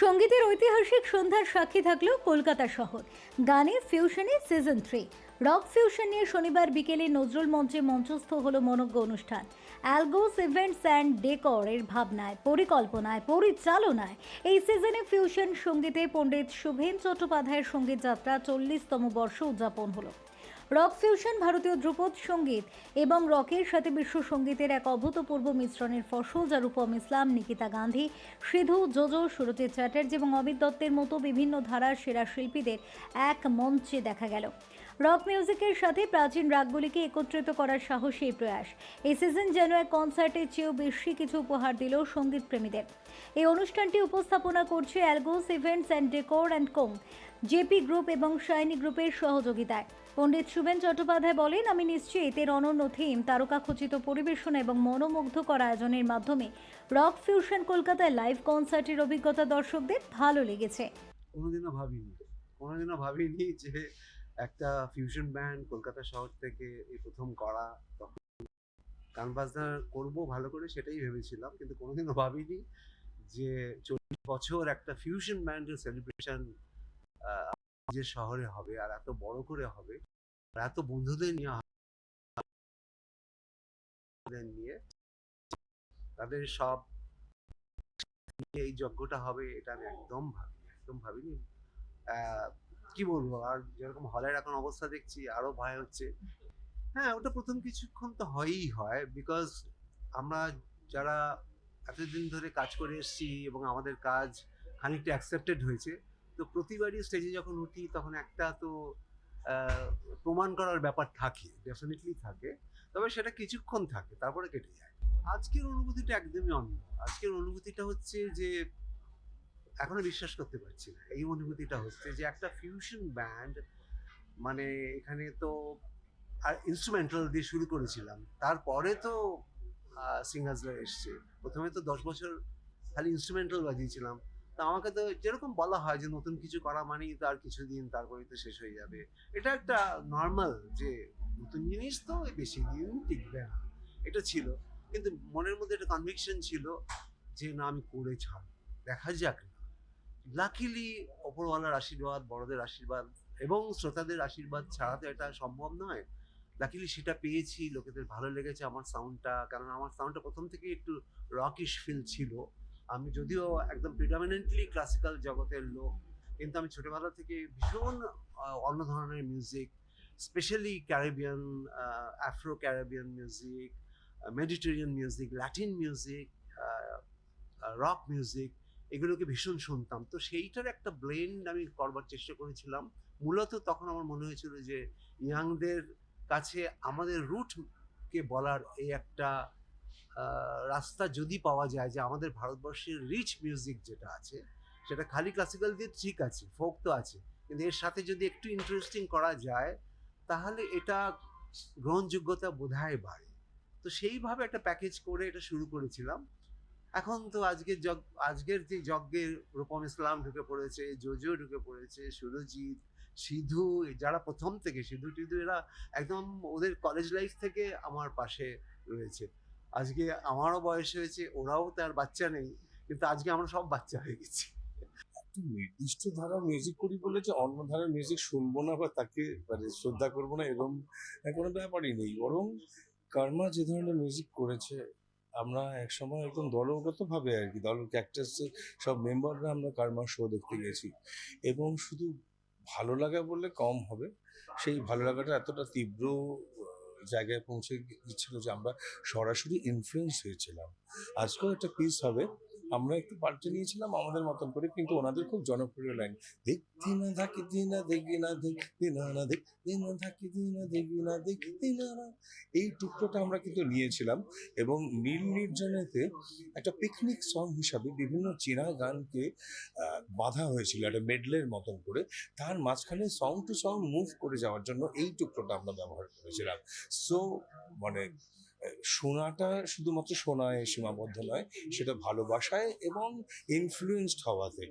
সঙ্গীতের ঐতিহাসিক সন্ধ্যার সাক্ষী থাকল কলকাতা শহর। গানে ফিউশনে সিজন থ্রি রক ফিউশন নিয়ে শনিবার বিকেলে নজরুল মঞ্চে মঞ্চস্থ হলো মনজ্ঞ অনুষ্ঠান। অ্যালগোস ইভেন্টস অ্যান্ড ডেকর এর ভাবনায়, পরিকল্পনায়, পরিচালনায়। এই সিজনে ফিউশন সঙ্গীতে পণ্ডিত শুভেন চট্টোপাধ্যায়ের সংগীত যাত্রা চল্লিশতম বর্ষ উদযাপন হলো। রক ফিউশন ভারতীয় ধ্রুপদ সংগীত এবং রকের সাথে বিশ্ব সঙ্গীতের এক অভূতপূর্ব মিশ্রণের ফসল যা রূপম ইসলাম, নিকিতা গান্ধী, সিধু, জোজো, সুরজিৎ চ্যাটার্জি এবং অমিত দত্তের মতো বিভিন্ন ধারার সেরা শিল্পীদের এক মঞ্চে দেখা গেল। রক মিউজিকের সাথে প্রাচীন রাগগুলিকে একত্রিত করার সাহসী প্রয়াস। এই সিজন যেন এক কনসার্টের চেয়েও বেশি কিছু উপহার দিল সংগীত প্রেমীদের এই অনুষ্ঠানটি উপস্থাপনা করছে Algos events and decor and co. JP group এবং শাইনি গ্রুপের সহযোগিতায়। পণ্ডিত শুভেন চট্টোপাধ্যায় বলেন, আমি নিশ্চিত এর অনন্য থিম তারকাখচিত পরিবেশনা এবং মনোমুগ্ধকর আয়োজনের মাধ্যমে রক ফিউশন কলকাতায় লাইভ কনসার্টের অভিজ্ঞতা দর্শকদের ভালো লেগেছে। কোনোদিনও ভাবিনি কোনোদিনও ভাবিনি যে একটা ফিউশন ব্যান্ড কলকাতা শহর থেকে এই প্রথম করা তখন গান বাজনা করব ভালো করে সেটাই ভেবেছিলাম, কিন্তু কোনোদিনও ভাবিনি যে চল্লিশ বছর একটা ফিউশন ব্যান্ডের সেলিব্রেশন নিজের শহরে হবে আর এত বড় করে হবে, আর এত বন্ধুদের নিয়ে নিয়ে তাদের সব এই যজ্ঞটা হবে, এটা আমি একদম ভাবিনি একদম ভাবিনি। কি বলব? আর যেরকম হলের এখন অবস্থা দেখছি, আরও ভয় হচ্ছে। হ্যাঁ ওটা প্রথম কিছুক্ষণ তো হয়ই হয় বিকজ আমরা যারা এতদিন ধরে কাজ করে এসেছি এবং আমাদের কাজ খানিকটা অ্যাকসেপ্টেড হয়েছে তো প্রতিবারই স্টেজে যখন উঠি, তখন একটা তো প্রমাণ করার ব্যাপার থাকে ডেফিনেটলি থাকে। তবে সেটা কিছুক্ষণ থাকে, তারপরে কেটে যায়। আজকের অনুভূতিটা একদমই অন্য। আজকের অনুভূতিটা হচ্ছে যে, এখনও বিশ্বাস করতে পারছি না। এই অনুভূতিটা হচ্ছে যে, একটা ফিউশন ব্যান্ড মানে এখানে তো, আর ইনস্ট্রুমেন্টাল দিয়ে শুরু করেছিলাম। তারপরে তো সিঙ্গার্সরা এসছে। প্রথমে তো দশ বছর খালি ইনস্ট্রুমেন্টাল বাজিয়েছিলাম। তা আমাকে তো যেরকম বলা হয় যে নতুন কিছু করা মানেই তো আর কিছুদিন তারপরেই তো শেষ হয়ে যাবে। এটা একটা নর্মাল যে নতুন জিনিস তো বেশি দিন টিকবে না। এটা ছিল। কিন্তু মনের মধ্যে একটা কনভিকশন ছিল যে না, আমি করে ছাড় দেখা যাক না। লাকিলি ওপরওয়ালার আশীর্বাদ, বড়দের আশীর্বাদ এবং শ্রোতাদের আশীর্বাদ ছাড়া তো এটা সম্ভব নয়। লাকিলি সেটা পেয়েছি, লোকেদের ভালো লেগেছে আমার সাউন্ডটা কারণ আমার সাউন্ডটা প্রথম থেকে একটু রকিশ ফিল ছিল। আমি যদিও একদম প্রিডমিনেন্টলি ক্লাসিক্যাল জগতের লোক, কিন্তু আমি ছোটবেলা থেকে ভীষণ অন্য ধরনের music specially Caribbean Afro Caribbean music Mediterranean music Latin music rock music এগুলোকে ভীষণ শুনতাম। তো সেইটার একটা ব্লেন্ড আমি করবার চেষ্টা করেছিলাম। মূলত তখন আমার মনে হয়েছিল যে ইয়াংদের কাছে আমাদের রুটকে বলার এই একটা রাস্তা যদি পাওয়া যায় যে আমাদের ভারতবর্ষের রিচ মিউজিক যেটা আছে, সেটা খালি ক্লাসিক্যাল দিয়ে ঠিক আছে ফোক তো আছে, কিন্তু এর সাথে যদি একটু ইন্টারেস্টিং করা যায়, তাহলে এটা গ্রহণযোগ্যতা বোধহয় বাড়ে। তো সেইভাবে একটা প্যাকেজ করে এটা শুরু করেছিলাম। এখন তো আজকের জগ আজকের যে যজ্ঞের রূপম ইসলাম ঢুকে পড়েছে, জোজো ঢুকে পড়েছে, সুরজিৎ, সিধু, যারা প্রথম থেকে সিধু টিধু এরা একদম ওদের কলেজ লাইফ থেকে আমার পাশে রয়েছে। আজকে আমারও বয়স হয়েছে, ওরাও তার বাচ্চা নেই, কিন্তু আজকে আমরা সব বাচ্চা হয়ে গেছি। নির্দিষ্ট ধারার মিউজিক করি বলে যে অন্য ধারার মিউজিক শুনব না বা তাকে মানে শ্রদ্ধা করব না এরকম কোনো ব্যাপারই নেই। বরং কর্মা যে ধরনের মিউজিক করেছে, আমরা একসময় একদম দলগতভাবে আর কি, দল ক্যাক্টাসের সব মেম্বাররা আমরা কর্মা শো দেখতে গেছি। এবং শুধু ভালো লাগা বললে কম হবে, সেই ভালো লাগাটা এতটা তীব্র জায়গায় পৌঁছে গিয়েছিল যে আমরা সরাসরি ইনফ্লুয়েন্স হয়েছিলাম। আজকেও একটা পিস হবে। আমরা একটু পাল্টে নিয়েছিলাম আমাদের মতন করে, কিন্তু ওনাদের খুব জনপ্রিয় লাইন দেখতি না থাকি দিনা দেখি না দেখতি না না দেখতি না থাকি দিনা দেখি না দেখতি না না। এই টুকরোটা আমরা কিন্তু নিয়েছিলাম এবং নীল নির্জনেতে একটা পিকনিক সং হিসাবে বিভিন্ন চীনা গানকে বাঁধা হয়েছিল একটা মেডলের মতন করে। তার মাঝখানে সং টু সং মুভ করে যাওয়ার জন্য এই টুকরোটা আমরা ব্যবহার করেছিলাম। সো মানে শোনাটা শুধুমাত্র শোনায় সীমাবদ্ধ নয়, সেটা ভালোবাসায় এবং ইনফ্লুয়েসড হওয়াতে।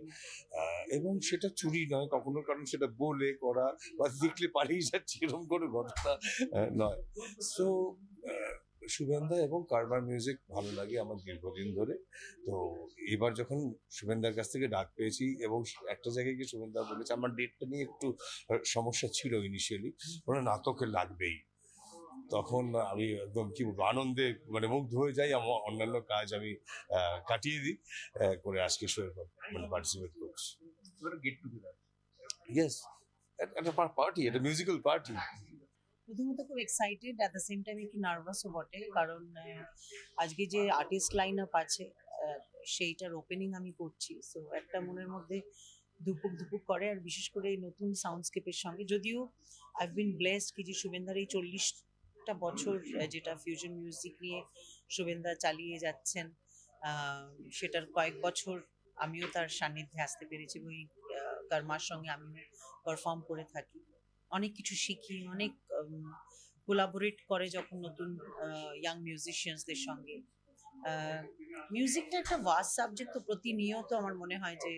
এবং সেটা চুরি নয়, কখনো, কারণ সেটা বলে, করা বা দেখলে পালিয়ে যাচ্ছে এরকম কোনো ঘটনা নয়। সো শুভেন্দা এবং কারবার মিউজিক ভালো লাগে আমার দীর্ঘদিন ধরে। তো এবার যখন শুভেন্দার কাছ থেকে ডাক পেয়েছি এবং একটা জায়গায় গিয়ে শুভেন্দা বলেছে, আমার ডেটটা নিয়ে একটু সমস্যা ছিল ইনিশিয়ালি ওরা নাটকে লাগবেই। তখন আমি একদম কি বলব আনন্দে মানে মুগ্ধ হয়ে যাই আমার অন্যান্য কাজ আমি কাটিয়ে দিই করে আজকে শো- মানে পার্টিসিপেট করছি। ইয়েস একটা পার্টি একটা মিউজিক্যাল পার্টি প্রথমত খুব excited at the same time একটু নার্ভাসও বটে কারণ আজকে যে আর্টিস্ট লাইন আপ আছে সেইটার ওপেনিং আমি করছি। সো একটা মনের মধ্যে ধুপুক ধুপুক করে আর বিশেষ করে এই নতুন সাউন্ডস্কেপের সঙ্গে যদিও আই বিন ব্লেসড কি যে শুভেন্দার এই চল্লিশটা বছর যেটা ফিউশন মিউজিক নিয়ে শুভেন্দা চালিয়ে যাচ্ছেন সেটার কয়েক বছর আমিও তার সান্নিধ্যে আসতে পেরেছি এবং এই সঙ্গে আমিও পারফর্ম করে থাকি। অনেক কিছু শিখি, অনেক কোলাবোরেট করে যখন নতুন ইয়াং মিউজিশিয়ানসদের সঙ্গে। মিউজিকটা একটা ওয়াস সাবজেক্ট তো প্রতিনিয়ত আমার মনে হয় যে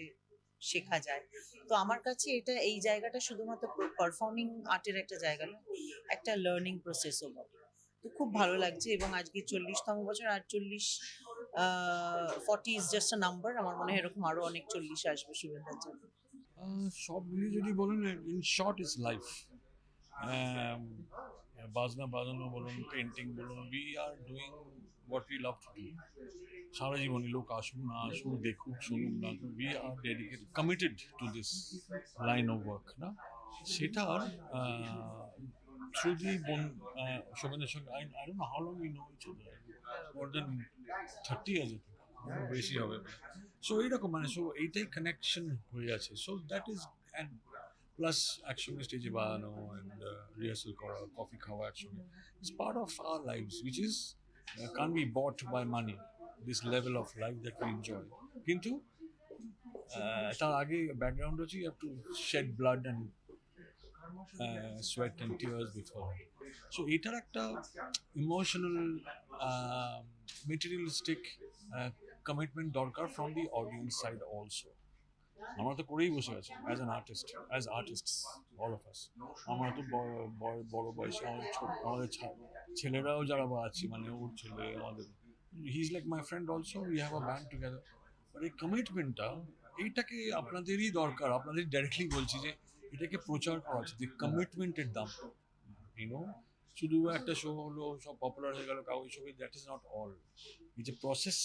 শেখা যায়। তো আমার কাছে এটা, এই জায়গাটা শুধুমাত্র পারফর্মিং আর্টের একটা জায়গা না, একটা লার্নিং প্রসেসও বটে। তো খুব ভালো লাগছে এবং আজকে চল্লিশতম বছর, আর চল্লিশ forty is just a number আমার মনে হয় এরকম আরও অনেক চল্লিশ আসবে, শুভেন্দার জন্য। সব মিলিয়ে যদি বলেন ইন শর্ট ইজ লাইফ বাজনা বাজানো বলুন পেন্টিং বলুন we are doing what we love to do সারা জীবনে লোক আসুক না আসুক দেখুক শুনুক না we are dedicated committed to this line of work না সেটার থ্রু দি বোন শোভনের সঙ্গে I I don't how long we know each other more than thirty years বেশি হবে। সো এইরকম মানে সো এইটাই কানেকশন হয়ে আছে। So that is and plus একসঙ্গে স্টেজে বানানো অ্যান্ড রিহার্সাল করা কফি খাওয়া একসঙ্গে is part of our life which is can be bought by money this level of life that we enjoy কিন্তু তার আগে ব্যাকগ্রাউন্ড হচ্ছে you to shed blood and sweat and tears before so এটার একটা emotional materialistic commitment দরকার from the audience side also আমরা তো করেই বসে আছি as an artist as artist all of us আমরা তো বড়- বয়সে আমাদের আমাদের ছেলেরাও যারা বা আছি মানে ওর ছেলে আমাদের he is like my friend also we have a band together but এই কমিটমেন্টটা এইটাকে আপনাদেরই দরকার আপনাদের ডাইরেক্টলি বলছি যে এটাকে প্রচার করা উচিত কমিটমেন্টের দাম। ইউনো শুধু একটা শো হলো, সব পপুলার হয়ে গেল কাউ শো দ্যাট ইজ নট অল এই যে প্রসেস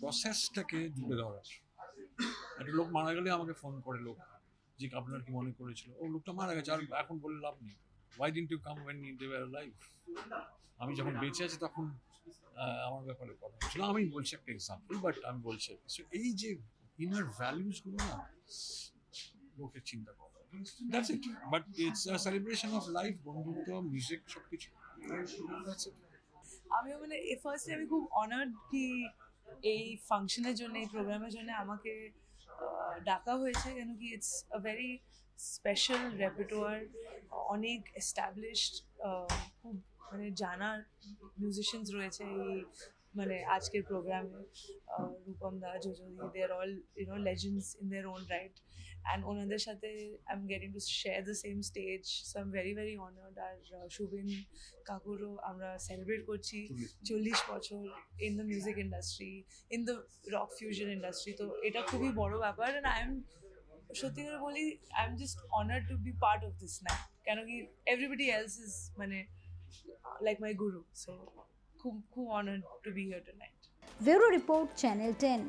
প্রসেসটাকে তুলে ধরা। একটা লোক মারা গেলে আমাকে ফোন করে লোক, যে আপনার কি মনে করেছিল? ও লোকটা মারা গেছে, আর এখন বলে লাভ নেই। Why didn't you come when they were life আমি যখন বেঁচে আছি তখন আমার ব্যাপারে কথা হচ্ছিল আমি বলছি একটা এক্সাম্পল বাট আমি বলছি এই যে ইনার ভ্যালুসগুলো না লোকের চিন্তা করা। That's it but it's a celebration of life বন্ধুত্ব মিউজিক সব কিছু আমিও মানে ফার্স্টে আমি খুব অনার্ড কি এই ফাংশনের জন্য, এই প্রোগ্রামের জন্য আমাকে ডাকা হয়েছে। কেন কি it's a very special repertoire অনেক এস্টাবলিশড খুব মানে জানা মিউজিশিয়ানস রয়েছে এই মানে আজকের প্রোগ্রামে রূপম দা যোজদি they are all you know legends in their own right and ওনাদের সাথে I am getting to share the same stage so I am very very honoured আর শুভিন কাকুরও আমরা সেলিব্রেট করছি চল্লিশ বছর। In the music industry in the rock fusion industry তো এটা খুবই বড় ব্যাপার অ্যান্ড আই এম সত্যি করে বলি I am just honour to be part of this night কেন কি এভরিবডি এলস ইজ মানে লাইক মাই গুরু সো খুব খুব honour to be here tonight bureau report channel ten